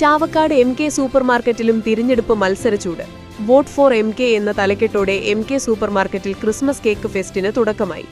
Chavakkad M K super മാർക്കറ്റിലും തിരഞ്ഞെടുപ്പ് മത്സരച്ചൂട്. വോട്ട് ഫോർ എം കെ എന്ന തലക്കെട്ടോടെ എം കെ സൂപ്പർ മാർക്കറ്റിൽ ക്രിസ്മസ് കേക്ക് ഫെസ്റ്റിന് തുടക്കമായി.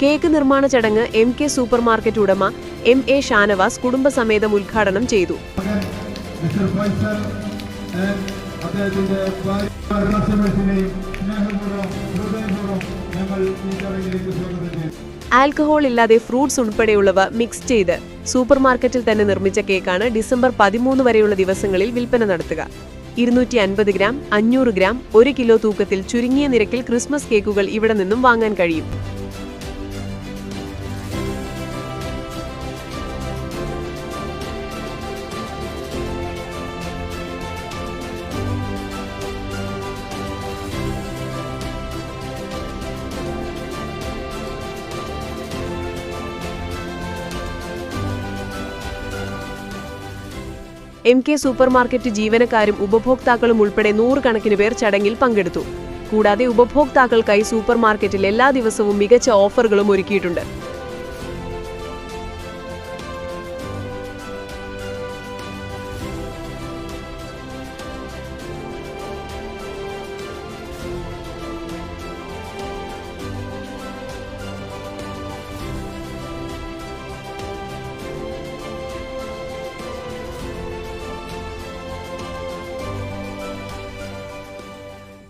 കേക്ക് നിർമ്മാണ ചടങ്ങ് എം കെ സൂപ്പർ മാർക്കറ്റ് ഉടമ എം എ ഷാനവാസ് കുടുംബസമേതം ഉദ്ഘാടനം ചെയ്തു. ആൽക്കഹോൾ ഇല്ലാതെ ഫ്രൂട്ട്സ് ഉൾപ്പെടെയുള്ളവ മിക്സ് ചെയ്ത് സൂപ്പർ മാർക്കറ്റിൽ തന്നെ നിർമ്മിച്ച കേക്കാണ് ഡിസംബർ പതിമൂന്ന് വരെയുള്ള ദിവസങ്ങളിൽ വിൽപ്പന നടത്തുക. ഇരുന്നൂറ്റി അൻപത് ഗ്രാം അഞ്ഞൂറ് ഗ്രാം ഒരു കിലോ തൂക്കത്തിൽ ചുരുങ്ങിയ നിരക്കിൽ ക്രിസ്മസ് കേക്കുകൾ ഇവിടെ നിന്നും വാങ്ങാൻ കഴിയും. എം കെ സൂപ്പർ മാർക്കറ്റ് ജീവനക്കാരും ഉപഭോക്താക്കളും ഉൾപ്പെടെ നൂറുകണക്കിന് പേർ ചടങ്ങിൽ പങ്കെടുത്തു. കൂടാതെ ഉപഭോക്താക്കൾക്കായി സൂപ്പർ മാർക്കറ്റിൽ എല്ലാ ദിവസവും മികച്ച ഓഫറുകളും ഒരുക്കിയിട്ടുണ്ട്.